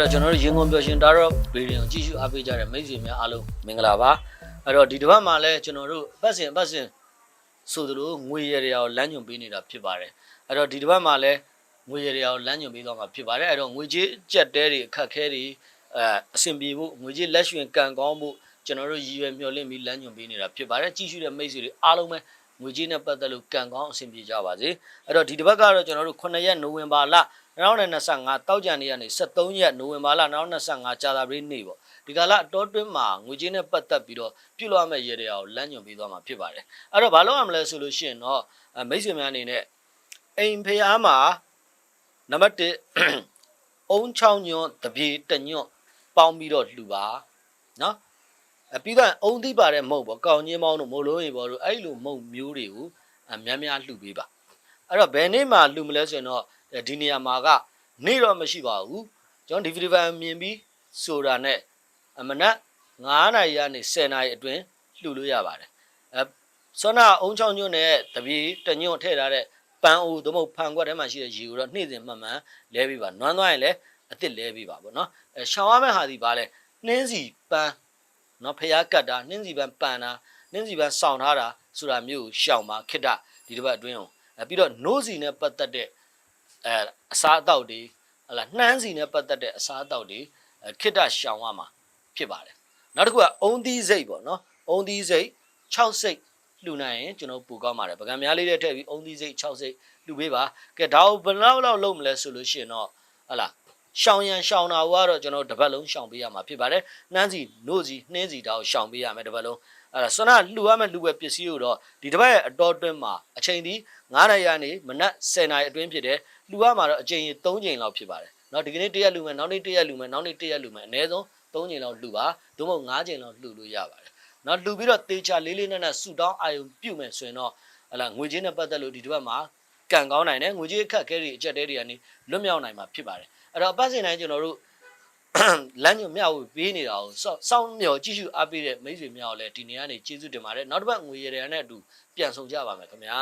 တော့ကျွန်တော်တို့ရင်ကုန်ပျော်ရှင်တာတော့ဗီဒီယိုကြည့်ရှုအားပေးကြတဲ့မိတ်ဆွေများအားလုံးမင်္ဂလာပါအဲ့တော့ဒီတစ်ပတ်မှာလည်းကျွန်တော်တို့အပတ်စဉ်အပတ်စဉ်ဆိုသလိုငွေရရကိုလမ်းညွန်ပေးနေတာဖြစ်ပါတယ်အဲ့တော့ဒီတစ်ပတ်မှာလည်းငွေရရကိုလမ်းညွန်ပေးသွားမှာဖြစ်ပါတယ်အဲ့တော့ငွေကြေးကြက်တဲတွေအခက်ခဲတွေအဲအဆင်ပြေဖို့ငွေကြေးလက်ရွှင်ကန်ကောင်းဖို့ကျွန်တော်တို့ရည်ရွယ်မျှော်လင့်ပြီးလမ်းညွန်ပေးနေတာဖြစ်ပါတယ်ကြည့်ရှုတဲ့မိတ်ဆွေတွေအားလုံးပဲ ငွေကြေးနဲ့ပတ်သက်လို့ကန်ကောင်းအဆင်ပြေကြပါစေအဲ့တော့ဒီတစ်ပတ်ကတော့ကျွန်တော်တို့9ရက်နိုဝင်ဘာလ2025တောက်ကြံနေ့ကနေ23ရက်နိုဝင်ဘာလ2025ကြာသပတေးနေ့ပေါ့ဒီကလာအတော်တွင်းမှာငွေကြေးနဲ့ပတ်သက်ပြီးတော့ပြုလုပ်ရမယ့်ရေတရားကိုလမ်းညွှန်ပေးသွားမှာဖြစ်ပါတယ်အဲ့တော့ဘာလို့ရမလဲဆိုလို့ရှိရင်တော့အဲမိတ်ဆွေများအနေနဲ့အိမ်ဖျားမှာနံပါတ်1အုံချောင်းညွန့်တပြေတညွန့်ပေါင်းပြီးတော့လှူပါနော် အပြီးတော့အုံသီးပါတဲ့မုတ်ပေါ့ကောင်းချင်းမောင်းတို့မို့လို့ရေပေါ့တို့အဲ့လိုမုတ်မျိုးတွေကိုအများများလှူပေးပါအဲ့တော့ဘယ်နေ့မှလှူမလဲဆိုရင်တော့ဒီနေရာမှာကနေတော့မရှိပါဘူးကျွန်တော်ဒီဗီဒီယိုမြင်ပြီးဆိုတာနဲ့အမနက်9နာရီကနေ10နာရီအတွင်းလှူလို့ရပါတယ်အဲစောနာအုံချောင်းညွန့်နဲ့တပြေတညွန့်ထည့်ထားတဲ့ပန်းအိုသို့မဟုတ်ဖန်ခွက်ထဲမှာရှိတဲ့ရေကိုတော့နှိမ့်စင်မှန်မှန်လဲပြီးပါနွမ်းသွားရင်လည်းအစ်စ်လဲပြီးပါဗောနော်အဲရှောင်းရမယ့်ဟာဒီပါလဲနှင်းစီပန်း နော်ဖျားကတ်တာနှင်းစီပန်းပန်တာနှင်းစီပန်းစောင့်ထားတာဆိုတာမျိုးကိုရှောင်ပါခိတ္တဒီတစ်ပတ်အတွင်းအောင်အဲပြီးတော့နိုးစီနဲ့ပတ်သက်တဲ့အဲအစားအသောက်တွေဟလာနှမ်းစီနဲ့ပတ်သက်တဲ့အစားအသောက်တွေအဲခိတ္တရှောင်ရမှာဖြစ်ပါတယ်နောက်တစ်ခုကအုံသီးစိတ်ပေါ့နော်အုံသီးစိတ်6စိတ်လှူနိုင်ရင်ကျွန်တော်ပူကောင်းပါတယ်ပကံများလေးတွေထည့်ပြီးအုံသီးစိတ်6စိတ်လှူပေးပါကဲဒါကိုဘယ်လောက်လောက်လုပ်မလဲဆိုလို့ရှိရင်တော့ဟလာ ရှောင်ရန်ရှောင်တာကတော့ကျွန်တော်တပတ်လုံးရှောင်ပေးရမှာဖြစ်ပါတယ်နှမ်းစီနို့စီနှင်းစီတောက်ရှောင်ပေးရမယ်တပတ်လုံးအဲ့ဒါဆွမ်းနာလှူရမယ်လှူပဲပစ္စည်းကိုတော့ဒီတစ်ပတ်ရဲ့အတော်အတွင်းမှာအချိန်ဒီ9နာရီကနေမနက်10နာရီအတွင်းဖြစ်တယ်လှူရမှာတော့အချိန်3ချိန်လောက်ဖြစ်ပါတယ်เนาะဒီကနေ့တရက်လှူမယ်နောက်နေ့တရက်လှူမယ်နောက်နေ့တရက်လှူမယ်အနည်းဆုံး3ချိန်လောက်လှူပါသို့မဟုတ်5ချိန်လောက်လှူလို့ရပါတယ်เนาะလှူပြီးတော့တေချာလေးလေးနက်နက်ဆူတောင်းအာယုံပြုတ်မယ်ဆိုရင်တော့ဟလာငွေချင်းနဲ့ပတ်သက်လို့ဒီတစ်ပတ်မှာကံကောင်းနိုင်တယ်ငွေကြီးအခက်အခဲတွေအကျက်တဲတွေကနေလွတ်မြောက်နိုင်မှာဖြစ်ပါတယ် အဲ့တော့အပတ်စဉ်တိုင်းကျွန်တော်တို့လမ်းညွန်မြောက်ပေးနေတာကိုစောစောင်းမျှော်ကြည့်ရှုအားပေးတဲ့မိတ်ဆွေများကိုလည်းဒီနေ့ကနေကျေးဇူးတင်ပါတယ်နောက်တစ်ပတ်ငွေရည်ရည်နဲ့အတူပြန်ဆောင်ကြပါမယ်ခင်ဗျာ